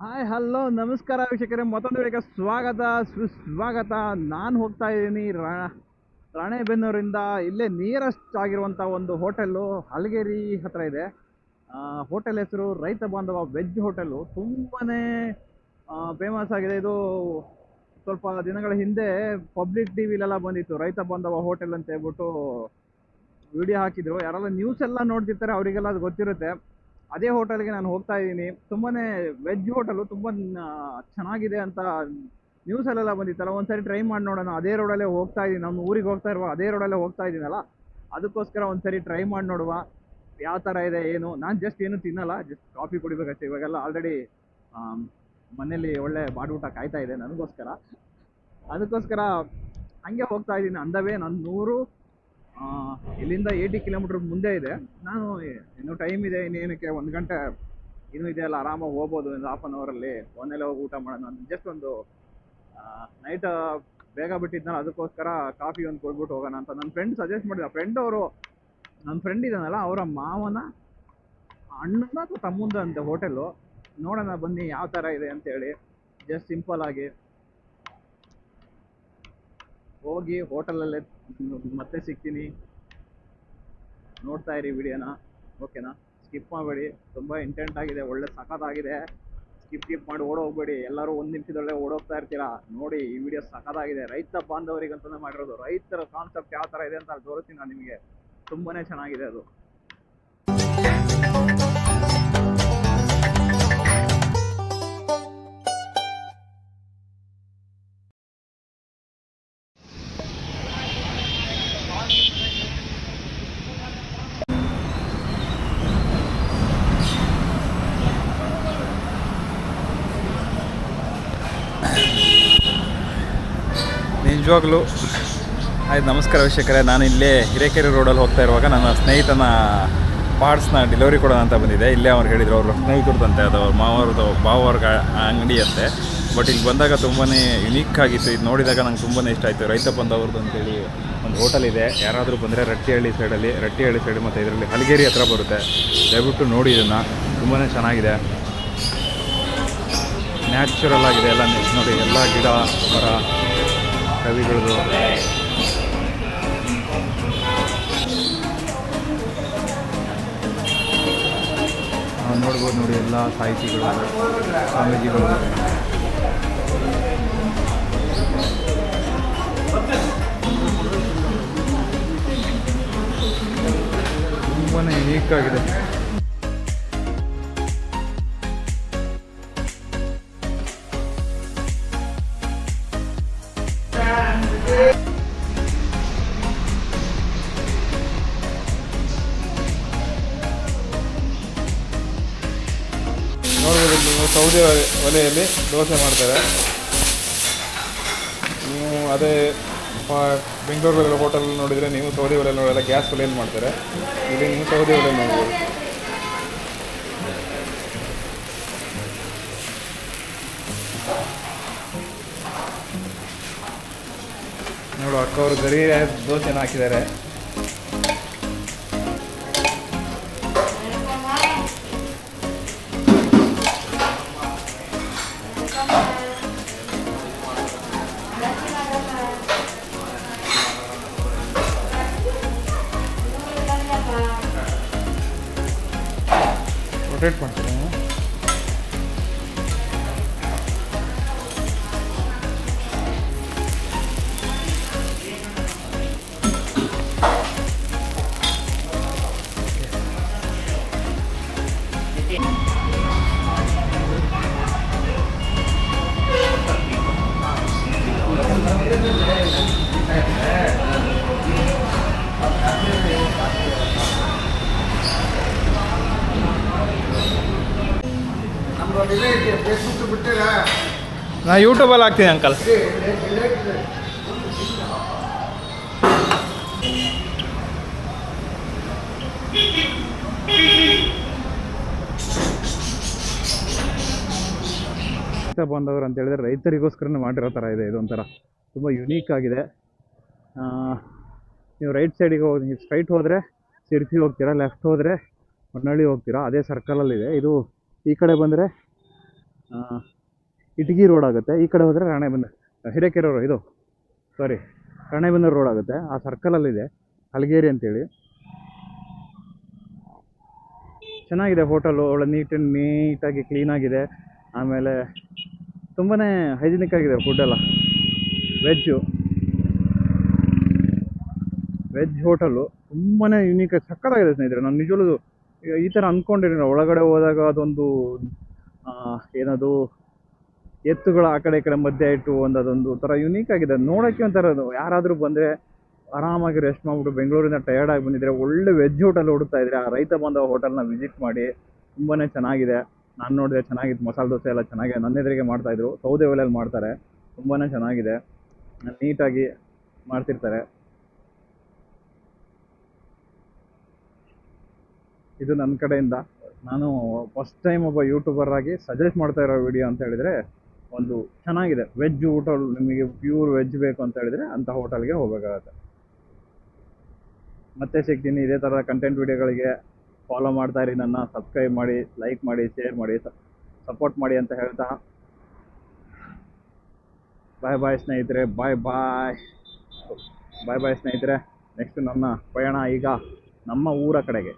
Hi, hello, ನಮಸ್ಕಾರ ವೀಕ್ಷಕರೇ. ಮತ್ತೊಂದು ವೇಳೆ ಸ್ವಾಗತ. ಸುಸ್ವಾಗತ. ನಾನು ಹೋಗ್ತಾ ಇದ್ದೀನಿ ರಾಣೆಬೆನ್ನೂರಿಂದ. ಇಲ್ಲೇ ನಿಯರೆಸ್ಟ್ ಆಗಿರುವಂಥ ಒಂದು ಹೋಟೆಲ್ಲು ಹಲಗೇರಿ ಹತ್ರ ಇದೆ. ಹೋಟೆಲ್ ಹೆಸರು ರೈತ ಬಾಂಧವ ವೆಜ್ ಹೋಟೆಲು ತುಂಬಾ ಫೇಮಸ್ ಆಗಿದೆ. ಇದು ಸ್ವಲ್ಪ ದಿನಗಳ ಹಿಂದೆ ಪಬ್ಲಿಕ್ ಟಿ ವಿಲೆಲ್ಲ ಬಂದಿತ್ತು. ರೈತ ಬಾಂಧವ ಹೋಟೆಲ್ ಅಂತ ಹೇಳ್ಬಿಟ್ಟು ವಿಡಿಯೋ ಹಾಕಿದ್ರು. ಯಾರೆಲ್ಲ ನ್ಯೂಸ್ ಎಲ್ಲ ನೋಡ್ತಿರ್ತಾರೆ, ಅವರಿಗೆಲ್ಲ ಅದು ಗೊತ್ತಿರುತ್ತೆ. ಅದೇ ಹೋಟೆಲ್ಗೆ ನಾನು ಹೋಗ್ತಾ ಇದ್ದೀನಿ. ತುಂಬಾ ವೆಜ್ ಹೋಟೆಲು ತುಂಬ ಚೆನ್ನಾಗಿದೆ ಅಂತ ನ್ಯೂಸಲ್ಲೆಲ್ಲ ಬಂದಿತ್ತಲ್ಲ? ಒಂದ್ಸರಿ ಟ್ರೈ ಮಾಡಿ ನೋಡೋಣ. ಅದೇ ರೋಡಲ್ಲೇ ಹೋಗ್ತಾ ಇದ್ದೀನಿ. ನಮ್ಮ ಊರಿಗೆ ಹೋಗ್ತಾ ಇರುವ ಅದೇ ರೋಡಲ್ಲೇ ಹೋಗ್ತಾ ಇದ್ದೀನಲ್ಲ? ಅದಕ್ಕೋಸ್ಕರ ಒಂದ್ಸರಿ ಟ್ರೈ ಮಾಡಿ ನೋಡುವ. ಯಾವ ಥರ ಇದೆ, ಏನು? ನಾನು ಜಸ್ಟ್ ಏನು ತಿನ್ನಲ್ಲ ಜಸ್ಟ್ ಕಾಫಿ ಕುಡಿಬೇಕಷ್ಟೇ. ಇವಾಗೆಲ್ಲ ಆಲ್ರೆಡಿ ಮನೇಲಿ ಒಳ್ಳೆ ಬಾಡೂಟ ಕಾಯ್ತಾ ಇದೆ ನನಗೋಸ್ಕರ. ಅದಕ್ಕೋಸ್ಕರ ಹಂಗೆ ಹೋಗ್ತಾ ಇದ್ದೀನಿ. ಅಂದವೇ ನಾನು ನೂರು ಇಲ್ಲಿಂದ ಏಯ್ಟಿ ಕಿಲೋಮೀಟರ್ ಮುಂದೆ ಇದೆ. ನಾನು ಇನ್ನೂ ಟೈಮ್ ಇದೆ ಇನ್ನೇನಕ್ಕೆ ಒಂದು ಗಂಟೆ ಇನ್ನೂ ಇದೆ ಅಲ್ಲ ಆರಾಮಾಗಿ ಹೋಗ್ಬೋದು ಒಂದು ಹಾಫ್ ಅನ್ ಅವರಲ್ಲಿ ಒಂದೆಲ್ಲ ಹೋಗಿ ಊಟ ಮಾಡೋಣ ಜಸ್ಟ್ ಒಂದು ನೈಟ್ ಬೇಗ ಬಿಟ್ಟಿದ್ನಲ್ಲ, ಅದಕ್ಕೋಸ್ಕರ ಕಾಫಿ ಒಂದು ಕೊಡ್ಬಿಟ್ಟು ಹೋಗೋಣ ಅಂತ. ನನ್ನ ಫ್ರೆಂಡ್ ಸಜೆಸ್ಟ್ ಮಾಡಿದ. ಫ್ರೆಂಡ್ ಅವರು ನನ್ನ ಫ್ರೆಂಡ್ ಇದ್ದಾನಲ್ಲ ಅವರ ಮಾವನ ಅಣ್ಣನ ಅಥವಾ ತಮ್ಮಂದ ಅಂತ ಹೋಟೆಲು ನೋಡೋಣ ಬನ್ನಿ, ಯಾವ ಥರ ಇದೆ ಅಂತೇಳಿ ಜಸ್ಟ್ ಸಿಂಪಲ್ ಆಗಿ. ಹೋಗಿ ಹೋಟೆಲಲ್ಲೇ ಮತ್ತೆ ಸಿಗ್ತೀನಿ. ನೋಡ್ತಾ ಇರಿ ವಿಡಿಯೋನ. ಓಕೆನಾ ಸ್ಕಿಪ್ ಮಾಡಬೇಡಿ. ತುಂಬ ಇಂಟೆಂಟ್ ಆಗಿದೆ, ಒಳ್ಳೆ ಸಖತ್ತಾಗಿದೆ. ಸ್ಕಿಪ್ ಸ್ಕಿಪ್ ಮಾಡಿ ಓಡೋಗ್ಬೇಡಿ ಎಲ್ಲರೂ ಒಂದು ನಿಮಿಷದಲ್ಲೇ ಓಡೋಗ್ತಾ ಇರ್ತೀರಾ? ನೋಡಿ, ಈ ವಿಡಿಯೋ ಸಖತ್ತಾಗಿದೆ. ರೈತ ಬಾಂಧವರಿಗಂತಾನೆ ಮಾಡಿರೋದು. ರೈತರ ಕಾನ್ಸೆಪ್ಟ್ ಯಾವ ಥರ ಇದೆ ಅಂತ ತೋರಿಸ್ತೀನಿ ನಾನು ನಿಮಗೆ. ತುಂಬಾನೇ ಚೆನ್ನಾಗಿದೆ ಅದು. ನಿಜವಾಗ್ಲೂ ಆಯ್ತು, ನಮಸ್ಕಾರ ವೀಕ್ಷಕರೇ. ನಾನು ಇಲ್ಲೇ ಹಿರೇಕೆರೆ ರೋಡಲ್ಲಿ ಹೋಗ್ತಾ ಇರುವಾಗ ನನ್ನ ಸ್ನೇಹಿತನ ಪಾರ್ಟ್ಸ್ನ ಡೆಲಿವರಿ ಕೊಡೋಣ ಅಂತ ಬಂದಿದೆ. ಇಲ್ಲೇ ಅವ್ರು ಹೇಳಿದರು, ಅವ್ರ ಸ್ನೇಹಿತರದಂತೆ ಅದು ಅವ್ರ ಮಾವರದು ಬಾವರ್ಗ ಅಂಗಡಿ ಅಂತೆ ಬಟ್ ಇಲ್ಲಿ ಬಂದಾಗ ತುಂಬಾ ಯುನೀಕ್ ಆಗಿತ್ತು. ಇದು ನೋಡಿದಾಗ ನಂಗೆ ತುಂಬಾ ಇಷ್ಟ ಆಯಿತು. ರೈತ ಬಂದವ್ರದ್ದು ಅಂತೇಳಿ ಒಂದು ಹೋಟೆಲ್ ಇದೆ. ಯಾರಾದರೂ ಬಂದರೆ ರಟ್ಟಿಹಳ್ಳಿ ಸೈಡಲ್ಲಿ ರಟ್ಟಿಹಳ್ಳಿ ಸೈಡ್ ಮತ್ತು ಇದರಲ್ಲಿ ಹಲಗೇರಿ ಹತ್ರ ಬರುತ್ತೆ. ದಯವಿಟ್ಟು ನೋಡಿ ಇದನ್ನು. ತುಂಬಾ ಚೆನ್ನಾಗಿದೆ. ನ್ಯಾಚುರಲ್ ಆಗಿದೆ ಎಲ್ಲ, ನೋಡಿ, ಎಲ್ಲ ಗಿಡ, ಮರ. ಕವಿಗಳದು. ನೋಡ್ಬೋದು ನೋಡಿ ಎಲ್ಲ ಸಾಹಿತಿಗಳು ಸ್ವಾಮೀಜಿಗಳು. ತುಂಬಾ ಯುನೀಕ್ ಆಗಿದೆ ಸೌದೆ ಒಲೆ- ಒಲೆಯಲ್ಲಿ ದೋಸೆ ಮಾಡ್ತಾರೆ. ನೀವು ಅದೇ ಬೆಂಗಳೂರಲ್ಲಿ ಹೋಟೆಲ್ ನೋಡಿದರೆ ನೀವು ಸೌದೆ ಒಲೆಯಲ್ಲಿ ನೋಡಲ್ಲ ಗ್ಯಾಸ್ ಒಲೆಯಲ್ಲಿ ಮಾಡ್ತಾರೆ. ಇಲ್ಲಿ ನೀವು ಸೌದೆ ಒಲೆ ನೋಡ್ಬೋದು. ನೋಡು ಅಕ್ಕವರು ಗರಿ ದೋಸೆನ ಹಾಕಿದ್ದಾರೆ. ರೊಟೇಟ್ ಮಾಡ್ತಾರೆ ನಾ ಯೂಟ್ಯೂಬಲ್ಲಿ ಹಾಕ್ತೀನಿ ಅಂಕಲ್ ಬಾಂಧವರು ಅಂತ ಹೇಳಿದ್ರೆ ರೈತರಿಗೋಸ್ಕರನೇ ಮಾಡಿರೋ ಥರ ಇದೆ ಇದೊಂಥರ ತುಂಬ ಯುನೀಕ್ ಆಗಿದೆ. ನೀವು ರೈಟ್ ಸೈಡಿಗೆ ಹೋಗಿ, ನೀವು ಸ್ಟ್ರೈಟ್ ಹೋದರೆ, ಸಿರ್ಸಿ ಹೋಗ್ತೀರಾ ಲೆಫ್ಟ್ ಹೋದರೆ ಹೊನ್ನಳ್ಳಿ ಹೋಗ್ತೀರಾ, ಅದೇ ಸರ್ಕಲಲ್ಲಿದೆ ಇದು ಈ ಕಡೆ ಬಂದರೆ ಇಟಗಿ ರೋಡ್ ಆಗುತ್ತೆ. ಈ ಕಡೆ ಹೋದರೆ ರಾಣೆಬೆನ್ನೂರು ಹಿರೇಕೆರೆ ಇದು. ಸಾರಿ ರಾಣೆಬೆನ್ನೂರು ರೋಡ್ ಆಗುತ್ತೆ. ಆ ಸರ್ಕಲಲ್ಲಿದೆ ಹಲಗೇರಿ ಅಂತೇಳಿ. ಚೆನ್ನಾಗಿದೆ ಹೋಟೆಲು ಒಳ್ಳೆ ನೀಟ್ ನೀಟಾಗಿ ಕ್ಲೀನಾಗಿದೆ ಆಮೇಲೆ ತುಂಬಾ ಹೈಜಿನಿಕ್ ಆಗಿದೆ ಫುಡ್ ಎಲ್ಲ. ವೆಜ್ಜು ವೆಜ್ ಹೋಟೆಲು ತುಂಬಾ ಯುನೀಕ್ ಸಕ್ಕತ್ತಾಗಿದೆ ಸ್ನೇಹಿತರೆ. ನಾನು ನಿಜವಲ್ಲೂ ಈ ಥರ ಅಂದ್ಕೊಂಡಿರಲಿಲ್ಲ ಒಳಗಡೆ ಹೋದಾಗ ಅದೊಂದು ಏನದು, ಎತ್ತುಗಳ ಆ ಕಡೆ ಈ ಕಡೆ ಮಧ್ಯೆ ಇಟ್ಟು ಒಂದು ಅದೊಂದು ಥರ ಯುನೀಕ್ ಆಗಿದೆ. ನೋಡೋಕ್ಕೆ ಒಂಥರ ಅದು, ಯಾರಾದರೂ ಬಂದರೆ ಆರಾಮಾಗಿ ರೆಸ್ಟ್ ಮಾಡಿಬಿಟ್ಟು ಬೆಂಗಳೂರಿಂದ ಟಯರ್ಡ್ ಆಗಿ ಬಂದಿದ್ರೆ ಒಳ್ಳೆ ವೆಜ್ ಹೋಟೆಲ್ ಹುಡುಕ್ತಾ ಇದ್ರೆ ಆ ರೈತ ಬಂದ ಹೋಟೆಲ್ನ ವಿಸಿಟ್ ಮಾಡಿ ತುಂಬಾ ಚೆನ್ನಾಗಿದೆ. ನಾನು ನೋಡಿದೆ ಚೆನ್ನಾಗಿತ್ತು, ಮಸಾಲೆ ದೋಸೆ ಎಲ್ಲ ಚೆನ್ನಾಗಿದೆ ನನ್ನ ಎದುರಿಗೆ ಮಾಡ್ತಾಯಿದ್ರು ಸೌದೆ ಒಲೆಯಲ್ಲಿ ಮಾಡ್ತಾರೆ ತುಂಬಾ ಚೆನ್ನಾಗಿದೆ. ನೀಟಾಗಿ ಮಾಡ್ತಿರ್ತಾರೆ. ಇದು ನನ್ನ ಕಡೆಯಿಂದ. ನಾನು ಫಸ್ಟ್ ಟೈಮ್ ಒಬ್ಬ ಯೂಟ್ಯೂಬರ್ ಆಗಿ ಸಜೆಸ್ಟ್ ಮಾಡ್ತಾ ಇರೋ ವಿಡಿಯೋ ಅಂತ ಹೇಳಿದರೆ ಒಂದು ಚೆನ್ನಾಗಿದೆ. ವೆಜ್ ಊಟ ನಿಮಗೆ ಪ್ಯೂರ್ ವೆಜ್ ಬೇಕು ಅಂತ ಹೇಳಿದರೆ ಅಂಥ ಹೋಟೆಲ್ಗೆ ಹೋಗಬೇಕಾಗತ್ತೆ. ಮತ್ತೆ ಸಿಗ್ತೀನಿ, ಇದೇ ಥರ ಕಂಟೆಂಟ್ ವಿಡಿಯೋಗಳಿಗೆ ಫಾಲೋ ಮಾಡ್ತಾ ಇರಿ ನನ್ನ. ಸಬ್ಸ್ಕ್ರೈಬ್ ಮಾಡಿ ಲೈಕ್ ಮಾಡಿ ಶೇರ್ ಮಾಡಿ ಸಪೋರ್ಟ್ ಮಾಡಿ ಅಂತ ಹೇಳ್ತಾ. ಬಾಯ್ ಬಾಯ್ ಸ್ನೇಹಿತರೆ ಬಾಯ್ ಬಾಯ್ ಬಾಯ್ ಬಾಯ್ ಸ್ನೇಹಿತರೆ. ನೆಕ್ಸ್ಟ್ ನನ್ನ ಪಯಣ ಈಗ ನಮ್ಮ ಊರ ಕಡೆಗೆ.